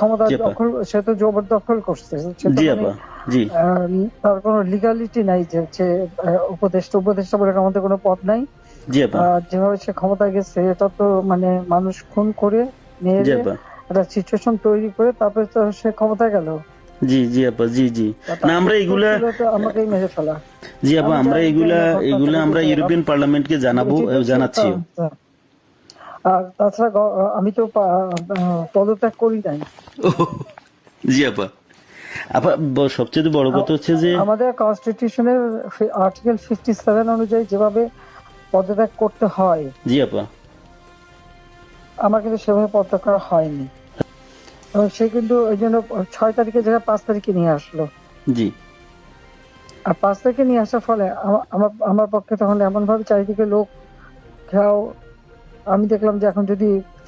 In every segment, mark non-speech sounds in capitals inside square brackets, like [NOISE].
ক্ষমতা দখল সে তো জবরদখল করছে জি আপা। জি। তার কোনো লিগালিটি নাই যে হচ্ছে উপদেষ্টা উপদেষ্টা বলে আমাদের কোনো পদ নাই। জি আপা। যেভাবে সে ক্ষমতায় গেছে এটা তো মানে মানুষ খুন করে মেরে একটা সিচুয়েশন তৈরি করে তারপরে তো সে ক্ষমতায় গেল। জি জি আপা। জি জি। না আমরা এগুলা আমাকেই মেরে ফেলা। জি আপা আমি আমরা এগুলা এগুলা আমরা ইউরোপিয়ান পার্লামেন্টকে জানাব জানাচ্ছি। আর তাছাড়া আমি তো পদত্যাগ করি নাই। [LAUGHS] জি আপা। আপা সবচেয়ে বড় কথা হচ্ছে যে আমাদের কনস্টিটিউশনের আর্টিকেল ফিফটি সেভেন অনুযায়ী যেভাবে পদত্যাগ করতে হয় জি আপা। আমার কিন্তু সেভাবে পদত্যাগ করা হয়নি। এবং সে কিন্তু ওই জন্য ছয় তারিখে জায়গায় পাঁচ তারিখে নিয়ে আসলো। জি। আর পাঁচ তারিখে নিয়ে আসার ফলে আমা- আমার আমার পক্ষে তখন এমন ভাবে চারিদিকে লোক ঘেরাও আমি দেখলাম যে এখন যদি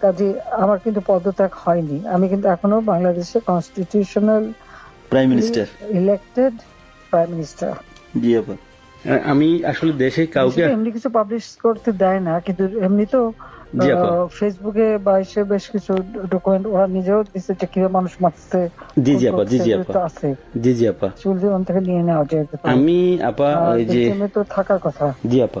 কাজে আমার কিন্তু পদত্যাগ হয়নি। আমি কিন্তু এখনও বাংলাদেশের constitutional prime minister elected prime minister ji আপা আমি আসলে দেশে কাউকে এমনি কিছু পাবলিশ করতে দেয় না কিন্তু এমনি তো আহ, ফেসবুকে বা এসে বেশ কিছু ডকুমেন্ট ওরা নিজেও দিচ্ছে যে কীভাবে মানুষ মারছে জি জি আপা জি জি আপা। জি জি আপা। চুল থেকে নিয়ে নেওয়া পারে আমি আপা ওই যে তো থাকার কথা। জি আপা।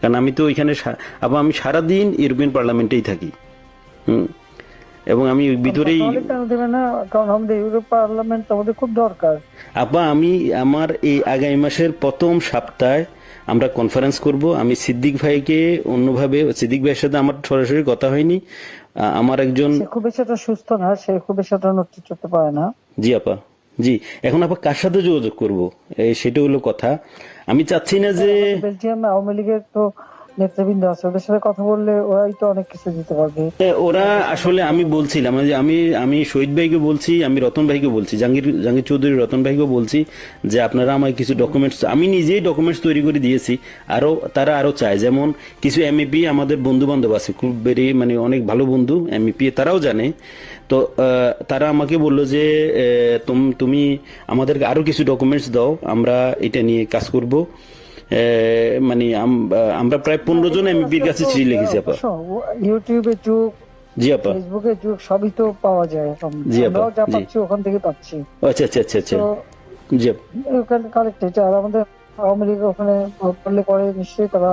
কারণ আমি তো ওইখানে আবার আমি সারাদিন ইউরোপিয়ান পার্লামেন্টেই থাকি। হুম? এবং আমি ওই ভিতরেই কারণ আমাদের ইউরোপ পার্লামেন্ট আমাদের খুব দরকার। আপা আমি আমার এই আগামী মাসের প্রথম সপ্তাহে আমরা কনফারেন্স করব। আমি সিদ্দিক ভাইকে অন্যভাবে সিদ্দিক ভাইয়ের সাথে আমার সরাসরি কথা হয়নি। আমার একজন খুব বেশি সুস্থ না সে খুব বেশি নড়তে চড়তে পারে না। জি আপা। জি। এখন আপা কার সাথে যোগাযোগ করব? সেটা হলো কথা। আমি চাচ্ছি না যে বেলজিয়াম আওয়ামী লীগের তো নেতৃবৃন্দ আছে, ওদের সাথে কথা বললে ওরাই তো অনেক কিছু দিতে পারবে। ওরা আসলে আমি বলছিলাম, যে আমি আমি শহীদ ভাইকে বলছি, আমি রতন ভাইকে বলছি, জাহাঙ্গীর জাহাঙ্গীর চৌধুরী রতন ভাইকে বলছি, যে আপনারা আমার কিছু ডকুমেন্টস আমি নিজেই ডকুমেন্টস তৈরি করে দিয়েছি, আরও, তারা আরও চায়। যেমন কিছু এমইপি আমাদের বন্ধু বান্ধব আছে, খুব বেরি মানে অনেক ভালো বন্ধু এমইপি তারাও জানে। তো তারা আমাকে বলল যে তুম- আমাদেরকে আরও কিছু ডকুমেন্টস দাও, আমরা এটা নিয়ে কাজ করব। মানে আমরা প্রায় পনেরো জন এমপির কাছে চিঠি লিখেছি আপা। ইউটিউবে যুগ জি আপা। ফেসবুকে যুগ সবই তো পাওয়া যায় এখন। জি আপা, যা পাচ্ছি ওখান থেকে পাচ্ছি। আচ্ছা আচ্ছা আচ্ছা আচ্ছা। জি আপা। আর আমাদের আওয়ামী লীগ ওখানে করলে পরে নিশ্চয়ই তারা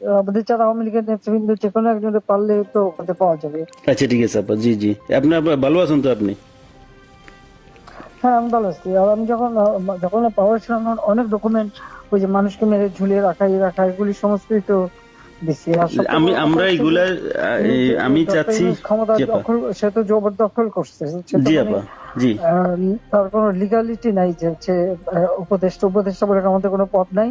আমাদের যারা আওয়ামী লীগের নেতৃবৃন্দ যে কোনো একজনের পারলে তো ওখানে পাওয়া যাবে। আচ্ছা ঠিক আছে আপা জি জি। আপনি ভালো আছেন তো আপনি? হ্যাঁ আমি ভালো আছি। আর আমি যখন যখন পাওয়ার ছিলাম অনেক ডকুমেন্ট ওই যে মানুষকে মেরে ঝুলিয়ে রাখা এই রাখা এগুলি সমস্তই তো আমি আমরা এগুলা আমি চাচ্ছি ক্ষমতা দখল সে তো জবরদখল করছে জি মানে, আপা জি। তার কোনো লিগালিটি নাই যে হচ্ছে উপদেষ্টা উপদেষ্টা বলে আমাদের কোনো পথ নাই।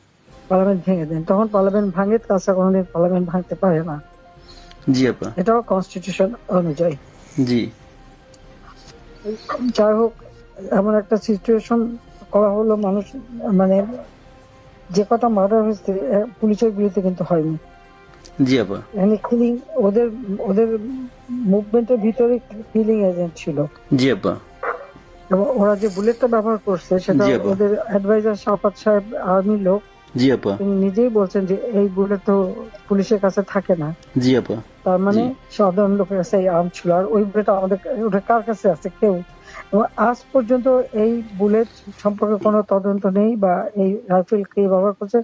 পার্লামেন্ট ভেঙে দেন। তখন পার্লামেন্ট ভাঙে তাছাড়া কোনোদিন পার্লামেন্ট ভাঙতে পারে না। জি আপা। এটাও কনস্টিটিউশন অনুযায়ী। জি। যাই হোক এমন একটা সিচুয়েশন করা হলো মানুষ মানে যে কটা মার্ডার হয়েছে পুলিশের বিরুদ্ধে কিন্তু হয়নি। জি আপা। এখানে কিলিং ওদের ওদের মুভমেন্টের ভিতরে কিলিং এজেন্ট ছিল। জি আপা। এবং ওরা যে বুলেটটা ব্যবহার করছে সেটা ওদের অ্যাডভাইজার শাফাত সাহেব আর্মি লোক জি আপা। তিনি নিজেই বলছেন যে এই বুলেট তো পুলিশের কাছে থাকে না। জি আপা। তার মানে। সাধারণ লোকের কাছে এই আর্ম ছিল। আর ওই বুলেট আমাদের ওটা কার কাছে আছে? কেউ। এবং আজ পর্যন্ত এই বুলেট সম্পর্কে কোনো তদন্ত নেই বা এই রাইফেল কে ব্যবহার করছে।